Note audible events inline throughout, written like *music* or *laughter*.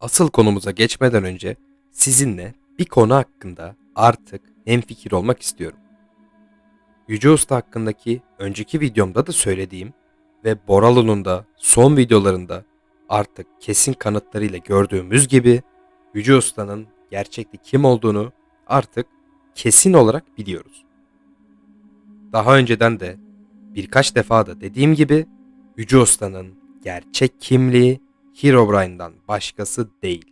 Asıl konumuza geçmeden önce sizinle bir konu hakkında artık hemfikir olmak istiyorum. Yüce Usta hakkındaki önceki videomda da söylediğim ve Boralu'nun da son videolarında artık kesin kanıtlarıyla gördüğümüz gibi Yüce Usta'nın gerçekte kim olduğunu artık kesin olarak biliyoruz. Daha önceden de birkaç defa da dediğim gibi Yüce Usta'nın gerçek kimliği Herobrine'dan başkası değil.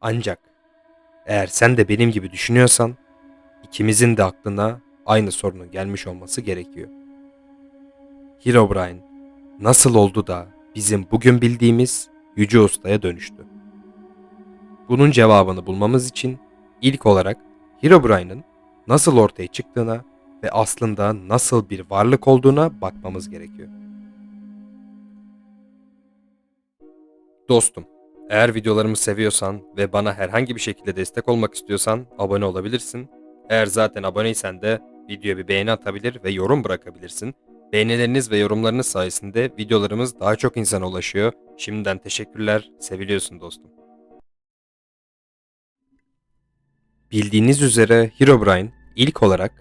Ancak eğer sen de benim gibi düşünüyorsan ikimizin de aklına aynı sorunun gelmiş olması gerekiyor. Herobrine nasıl oldu da bizim bugün bildiğimiz Yüce Usta'ya dönüştü? Bunun cevabını bulmamız için ilk olarak Herobrine'ın nasıl ortaya çıktığına ve aslında nasıl bir varlık olduğuna bakmamız gerekiyor. Dostum, eğer videolarımı seviyorsan ve bana herhangi bir şekilde destek olmak istiyorsan abone olabilirsin. Eğer zaten aboneysen de videoya bir beğeni atabilir ve yorum bırakabilirsin. Beğenileriniz ve yorumlarınız sayesinde videolarımız daha çok insana ulaşıyor. Şimdiden teşekkürler, seviliyorsun dostum. Bildiğiniz üzere Herobrine ilk olarak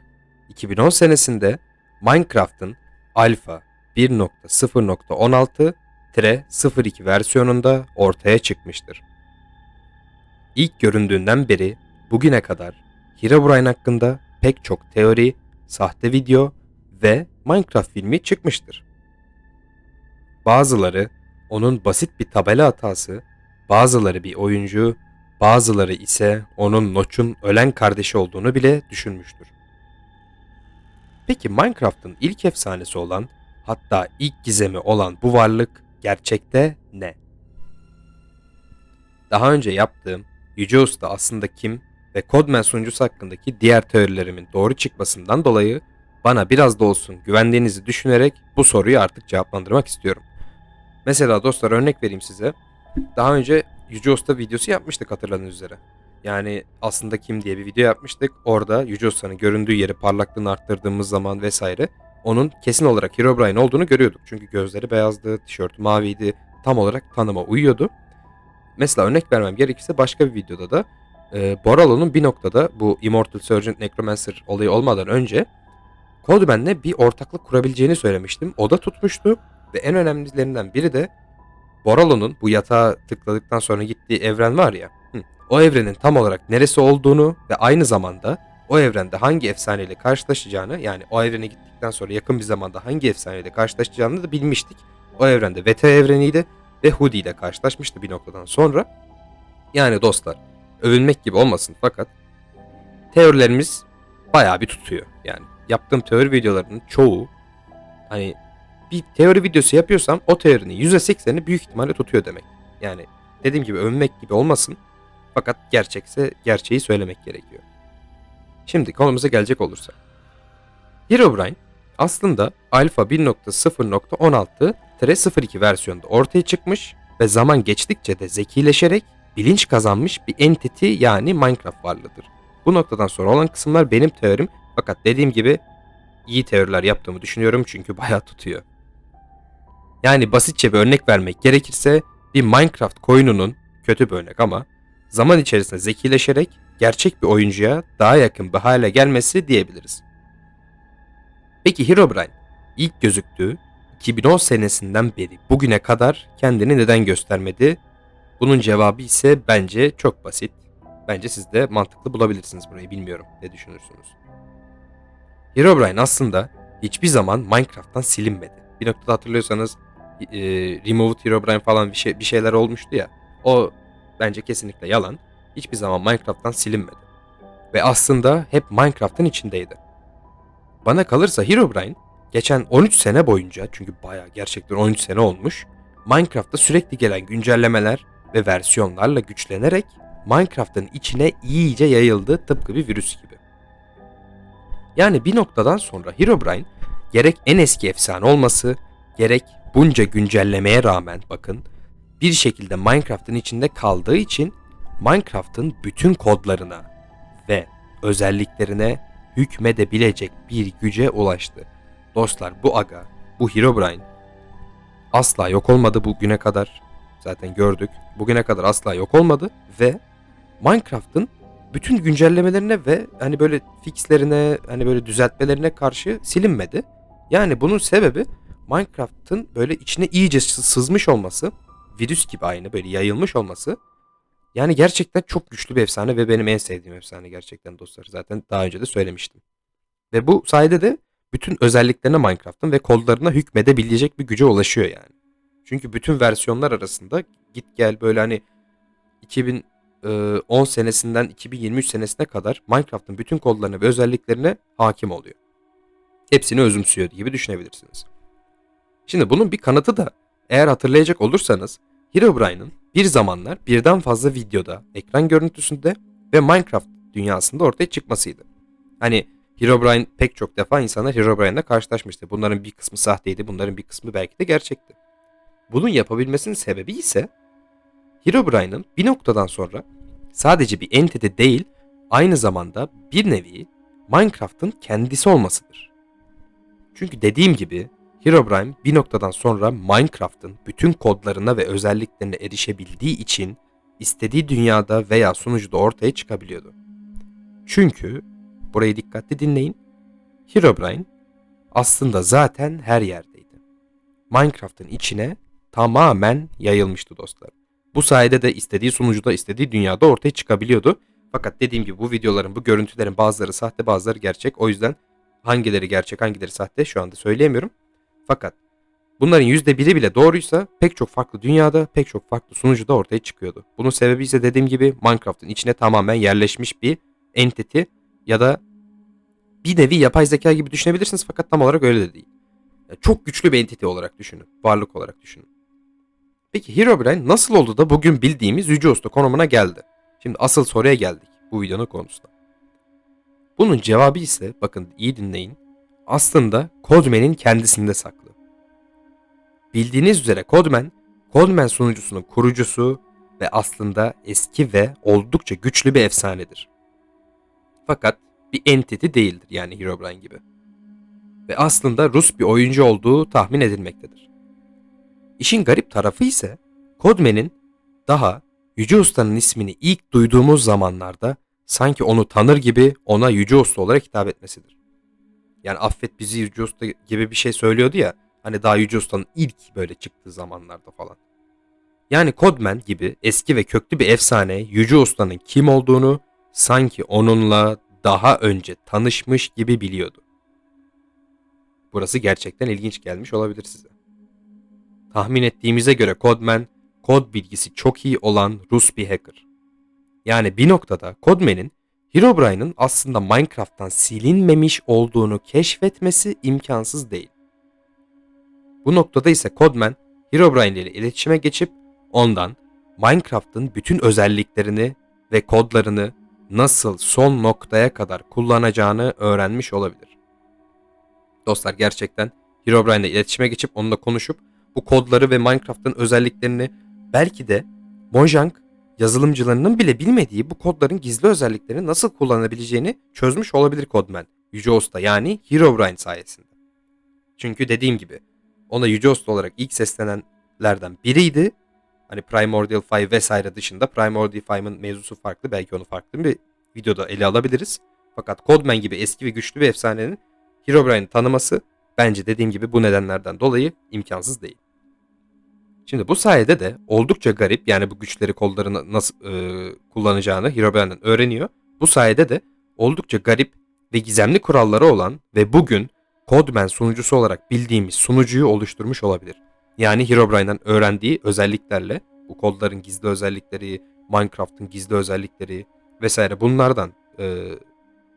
2010 senesinde Minecraft'ın alfa 1.0.16 1.0.02 versiyonunda ortaya çıkmıştır. İlk göründüğünden beri bugüne kadar Herobrine hakkında pek çok teori, sahte video ve Minecraft filmi çıkmıştır. Bazıları onun basit bir tabela hatası, bazıları bir oyuncu, bazıları ise onun Notch'un ölen kardeşi olduğunu bile düşünmüştür. Peki Minecraft'ın ilk efsanesi olan hatta ilk gizemi olan bu varlık gerçekte ne? Daha önce yaptığım Yüce Usta aslında kim ve Codman sunucusu hakkındaki diğer teorilerimin doğru çıkmasından dolayı bana biraz da olsun güvendiğinizi düşünerek bu soruyu artık cevaplandırmak istiyorum. Mesela dostlar örnek vereyim size. Daha önce Yüce Usta videosu yapmıştık hatırladığınız üzere. Yani aslında kim diye bir video yapmıştık. Orada Yüce Usta'nın göründüğü yeri parlaklığını arttırdığımız zaman vesaire onun kesin olarak Herobrine olduğunu görüyorduk. Çünkü gözleri beyazdı, tişörtü maviydi. Tam olarak tanıma uyuyordu. Mesela örnek vermem gerekirse başka bir videoda da e, Boralo'nun bir noktada bu Immortal Sergeant Necromancer olayı olmadan önce Codeman'le bir ortaklık kurabileceğini söylemiştim. O da tutmuştu ve en önemlilerinden biri de Boralo'nun bu yatağa tıkladıktan sonra gittiği evren var ya. Hı, o evrenin tam olarak neresi olduğunu ve aynı zamanda o evrende hangi efsaneyle karşılaşacağını yani o evrene gittikten sonra yakın bir zamanda hangi efsaneyle karşılaşacağını da bilmiştik. O evrende Vete evreniydi ve Hudi ile karşılaşmıştı bir noktadan sonra. Yani dostlar övünmek gibi olmasın fakat teorilerimiz bayağı bir tutuyor. Yani yaptığım teori videolarının çoğu hani bir teori videosu yapıyorsam o teorinin %80'i büyük ihtimalle tutuyor demek. Yani dediğim gibi övünmek gibi olmasın fakat gerçekse gerçeği söylemek gerekiyor. Şimdi konumuza gelecek olursak. Herobrine aslında Alpha 1.0.16-02 versiyonda ortaya çıkmış ve zaman geçtikçe de zekileşerek bilinç kazanmış bir entity yani Minecraft varlığıdır. Bu noktadan sonra olan kısımlar benim teorim fakat dediğim gibi iyi teoriler yaptığımı düşünüyorum çünkü *laughs* bayağı tutuyor. Yani basitçe bir örnek vermek gerekirse bir Minecraft koyununun kötü bir örnek ama zaman içerisinde zekileşerek gerçek bir oyuncuya daha yakın bir hale gelmesi diyebiliriz. Peki Herobrine ilk gözüktüğü 2010 senesinden beri bugüne kadar kendini neden göstermedi? Bunun cevabı ise bence çok basit. Bence siz de mantıklı bulabilirsiniz burayı bilmiyorum ne düşünürsünüz. Herobrine aslında hiçbir zaman Minecraft'tan silinmedi. Bir noktada hatırlıyorsanız e, Removed Herobrine falan bir, şey, bir şeyler olmuştu ya. O bence kesinlikle yalan. Hiçbir zaman Minecraft'tan silinmedi. Ve aslında hep Minecraft'ın içindeydi. Bana kalırsa Herobrine geçen 13 sene boyunca çünkü bayağı gerçekten 13 sene olmuş Minecraft'ta sürekli gelen güncellemeler ve versiyonlarla güçlenerek Minecraft'ın içine iyice yayıldı tıpkı bir virüs gibi. Yani bir noktadan sonra Herobrine gerek en eski efsane olması, gerek bunca güncellemeye rağmen bakın bir şekilde Minecraft'ın içinde kaldığı için Minecraft'ın bütün kodlarına ve özelliklerine hükmedebilecek bir güce ulaştı. Dostlar bu aga, bu Herobrine asla yok olmadı bugüne kadar. Zaten gördük. Bugüne kadar asla yok olmadı ve Minecraft'ın bütün güncellemelerine ve hani böyle fixlerine, hani böyle düzeltmelerine karşı silinmedi. Yani bunun sebebi Minecraft'ın böyle içine iyice sı- sızmış olması, virüs gibi aynı böyle yayılmış olması. Yani gerçekten çok güçlü bir efsane ve benim en sevdiğim efsane gerçekten dostlar. Zaten daha önce de söylemiştim. Ve bu sayede de bütün özelliklerine Minecraft'ın ve kodlarına hükmedebilecek bir güce ulaşıyor yani. Çünkü bütün versiyonlar arasında git gel böyle hani 2010 senesinden 2023 senesine kadar Minecraft'ın bütün kodlarına ve özelliklerine hakim oluyor. Hepsini özümsüyor gibi düşünebilirsiniz. Şimdi bunun bir kanıtı da eğer hatırlayacak olursanız Herobrine'ın bir zamanlar birden fazla videoda, ekran görüntüsünde ve Minecraft dünyasında ortaya çıkmasıydı. Hani Herobrine pek çok defa insanlar Herobrine'la karşılaşmıştı. Bunların bir kısmı sahteydi, bunların bir kısmı belki de gerçekti. Bunun yapabilmesinin sebebi ise Herobrine'ın bir noktadan sonra sadece bir entity değil, aynı zamanda bir nevi Minecraft'ın kendisi olmasıdır. Çünkü dediğim gibi Herobrine bir noktadan sonra Minecraft'ın bütün kodlarına ve özelliklerine erişebildiği için istediği dünyada veya sunucuda ortaya çıkabiliyordu. Çünkü burayı dikkatli dinleyin. Herobrine aslında zaten her yerdeydi. Minecraft'ın içine tamamen yayılmıştı dostlar. Bu sayede de istediği sunucuda, istediği dünyada ortaya çıkabiliyordu. Fakat dediğim gibi bu videoların, bu görüntülerin bazıları sahte, bazıları gerçek. O yüzden hangileri gerçek, hangileri sahte şu anda söyleyemiyorum. Fakat bunların %1'i bile doğruysa pek çok farklı dünyada, pek çok farklı sunucuda ortaya çıkıyordu. Bunun sebebi ise dediğim gibi Minecraft'ın içine tamamen yerleşmiş bir entity ya da bir nevi yapay zeka gibi düşünebilirsiniz fakat tam olarak öyle de değil. Yani çok güçlü bir entity olarak düşünün, varlık olarak düşünün. Peki Herobrine nasıl oldu da bugün bildiğimiz Yüce Usta konumuna geldi? Şimdi asıl soruya geldik bu videonun konusunda. Bunun cevabı ise bakın iyi dinleyin. Aslında Codman'in kendisinde saklı. Bildiğiniz üzere Codman, Codman sunucusunun kurucusu ve aslında eski ve oldukça güçlü bir efsanedir. Fakat bir entity değildir yani Herobrine gibi. Ve aslında Rus bir oyuncu olduğu tahmin edilmektedir. İşin garip tarafı ise Codman'in daha Yüce Usta'nın ismini ilk duyduğumuz zamanlarda sanki onu tanır gibi ona Yüce Usta olarak hitap etmesidir. Yani affet bizi Yüce Usta gibi bir şey söylüyordu ya hani daha Yüce Usta'nın ilk böyle çıktığı zamanlarda falan. Yani Codman gibi eski ve köklü bir efsane Yüce Usta'nın kim olduğunu sanki onunla daha önce tanışmış gibi biliyordu. Burası gerçekten ilginç gelmiş olabilir size. Tahmin ettiğimize göre Codman, kod bilgisi çok iyi olan Rus bir hacker. Yani bir noktada Codman'in Herobrine'ın aslında Minecraft'tan silinmemiş olduğunu keşfetmesi imkansız değil. Bu noktada ise Codman, Herobrine ile iletişime geçip ondan Minecraft'ın bütün özelliklerini ve kodlarını nasıl son noktaya kadar kullanacağını öğrenmiş olabilir. Dostlar gerçekten Herobrine ile iletişime geçip onunla konuşup bu kodları ve Minecraft'ın özelliklerini belki de Mojang yazılımcılarının bile bilmediği bu kodların gizli özelliklerini nasıl kullanabileceğini çözmüş olabilir Codman. Yüce Usta yani Herobrine sayesinde. Çünkü dediğim gibi ona Yüce Usta olarak ilk seslenenlerden biriydi. Hani Primordial Five vesaire dışında Primordial Five'ın mevzusu farklı. Belki onu farklı bir videoda ele alabiliriz. Fakat Codman gibi eski ve güçlü bir efsanenin Herobrine'i tanıması bence dediğim gibi bu nedenlerden dolayı imkansız değil. Şimdi bu sayede de oldukça garip yani bu güçleri kollarını nasıl e, kullanacağını Herobrine'den öğreniyor. Bu sayede de oldukça garip ve gizemli kuralları olan ve bugün Codman sunucusu olarak bildiğimiz sunucuyu oluşturmuş olabilir. Yani Herobrine'den öğrendiği özelliklerle bu kodların gizli özellikleri, Minecraft'ın gizli özellikleri vesaire bunlardan e,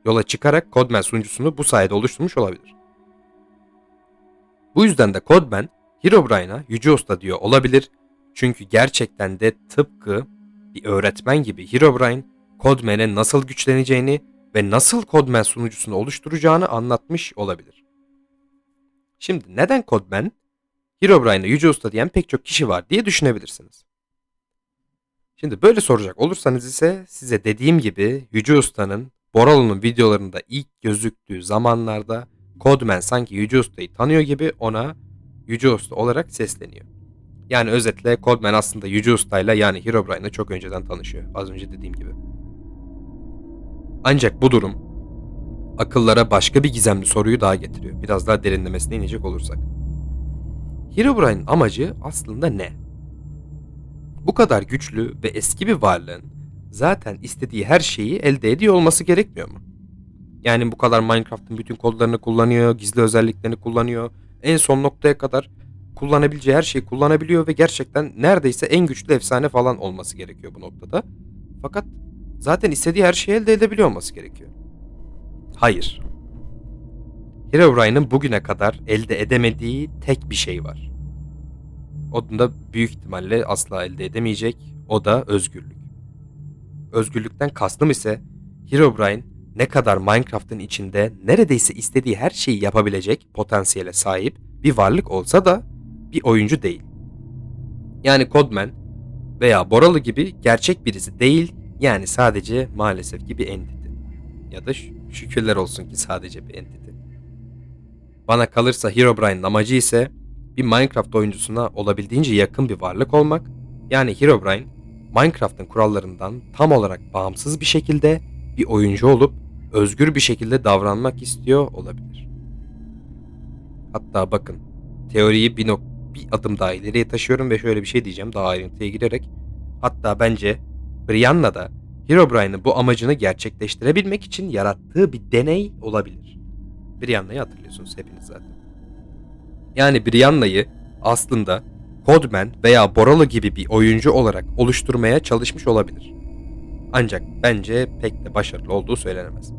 yola çıkarak Codman sunucusunu bu sayede oluşturmuş olabilir. Bu yüzden de Codman Herobrine'a Yüce Usta diyor olabilir. Çünkü gerçekten de tıpkı bir öğretmen gibi Herobrine Codman'e nasıl güçleneceğini ve nasıl Codman sunucusunu oluşturacağını anlatmış olabilir. Şimdi neden Codman Herobrine'a Yüce Usta diyen pek çok kişi var diye düşünebilirsiniz. Şimdi böyle soracak olursanız ise size dediğim gibi Yüce Usta'nın Boralo'nun videolarında ilk gözüktüğü zamanlarda Codman sanki Yüce Usta'yı tanıyor gibi ona Yüce Usta olarak sesleniyor. Yani özetle Coldman aslında Yüce Usta'yla yani Herobrine'la çok önceden tanışıyor. Az önce dediğim gibi. Ancak bu durum akıllara başka bir gizemli soruyu daha getiriyor. Biraz daha derinlemesine inecek olursak. Herobrine'in amacı aslında ne? Bu kadar güçlü ve eski bir varlığın zaten istediği her şeyi elde ediyor olması gerekmiyor mu? Yani bu kadar Minecraft'ın bütün kodlarını kullanıyor, gizli özelliklerini kullanıyor. En son noktaya kadar kullanabileceği her şeyi kullanabiliyor ve gerçekten neredeyse en güçlü efsane falan olması gerekiyor bu noktada. Fakat zaten istediği her şeyi elde edebiliyor olması gerekiyor. Hayır. Herobrine'ın bugüne kadar elde edemediği tek bir şey var. Onu da büyük ihtimalle asla elde edemeyecek. O da özgürlük. Özgürlükten kastım ise Herobrine ne kadar Minecraft'ın içinde neredeyse istediği her şeyi yapabilecek potansiyele sahip bir varlık olsa da bir oyuncu değil. Yani Codman veya Boralı gibi gerçek birisi değil yani sadece maalesef ki bir entity. Ya da şükürler olsun ki sadece bir entity. Bana kalırsa Herobrine'in amacı ise bir Minecraft oyuncusuna olabildiğince yakın bir varlık olmak. Yani Herobrine Minecraft'ın kurallarından tam olarak bağımsız bir şekilde bir oyuncu olup özgür bir şekilde davranmak istiyor olabilir. Hatta bakın teoriyi bir, nok- bir adım daha ileriye taşıyorum ve şöyle bir şey diyeceğim daha ayrıntıya girerek. Hatta bence Brianna da Herobrine'ın bu amacını gerçekleştirebilmek için yarattığı bir deney olabilir. Brianna'yı hatırlıyorsunuz hepiniz zaten. Yani Brianna'yı aslında Codman veya Boralı gibi bir oyuncu olarak oluşturmaya çalışmış olabilir. Ancak bence pek de başarılı olduğu söylenemez.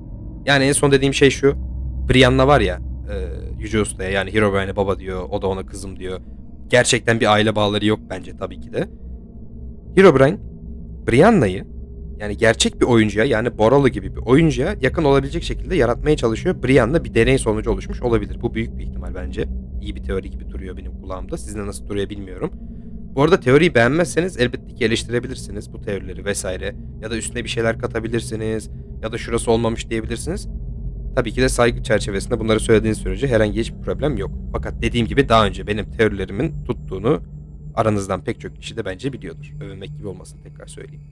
Yani en son dediğim şey şu. Brianna var ya e, Yüce Usta'ya yani Herobrine'e baba diyor. O da ona kızım diyor. Gerçekten bir aile bağları yok bence tabii ki de. Herobrine Brianna'yı yani gerçek bir oyuncuya yani Boralı gibi bir oyuncuya yakın olabilecek şekilde yaratmaya çalışıyor. Brianna bir deney sonucu oluşmuş olabilir. Bu büyük bir ihtimal bence. İyi bir teori gibi duruyor benim kulağımda. Sizin nasıl duruyor bilmiyorum. Bu arada teoriyi beğenmezseniz elbette ki eleştirebilirsiniz bu teorileri vesaire. Ya da üstüne bir şeyler katabilirsiniz. Ya da şurası olmamış diyebilirsiniz. Tabii ki de saygı çerçevesinde bunları söylediğiniz sürece herhangi hiçbir problem yok. Fakat dediğim gibi daha önce benim teorilerimin tuttuğunu aranızdan pek çok kişi de bence biliyordur. Övünmek gibi olmasın tekrar söyleyeyim.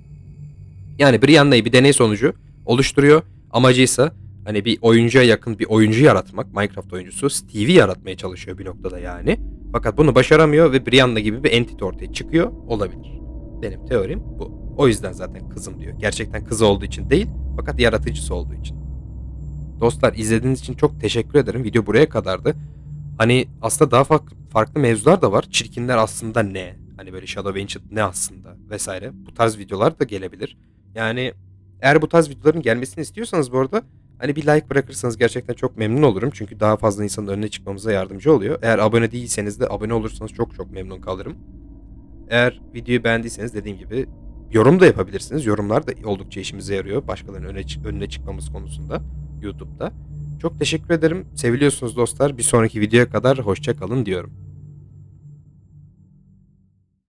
Yani Brianna'yı bir deney sonucu oluşturuyor. Amacıysa hani bir oyuncuya yakın bir oyuncu yaratmak. Minecraft oyuncusu Steve'i yaratmaya çalışıyor bir noktada yani. Fakat bunu başaramıyor ve Brianna gibi bir entity ortaya çıkıyor olabilir. Benim teorim bu. O yüzden zaten kızım diyor. Gerçekten kızı olduğu için değil fakat yaratıcısı olduğu için. Dostlar izlediğiniz için çok teşekkür ederim. Video buraya kadardı. Hani aslında daha farklı, farklı mevzular da var. Çirkinler aslında ne? Hani böyle Shadow Ancient ne aslında vesaire. Bu tarz videolar da gelebilir. Yani eğer bu tarz videoların gelmesini istiyorsanız bu arada hani bir like bırakırsanız gerçekten çok memnun olurum. Çünkü daha fazla insanın önüne çıkmamıza yardımcı oluyor. Eğer abone değilseniz de abone olursanız çok çok memnun kalırım. Eğer videoyu beğendiyseniz dediğim gibi yorum da yapabilirsiniz. Yorumlar da oldukça işimize yarıyor. Başkalarının öne, önüne çıkmamız konusunda YouTube'da. Çok teşekkür ederim. Seviliyorsunuz dostlar. Bir sonraki videoya kadar hoşça kalın diyorum.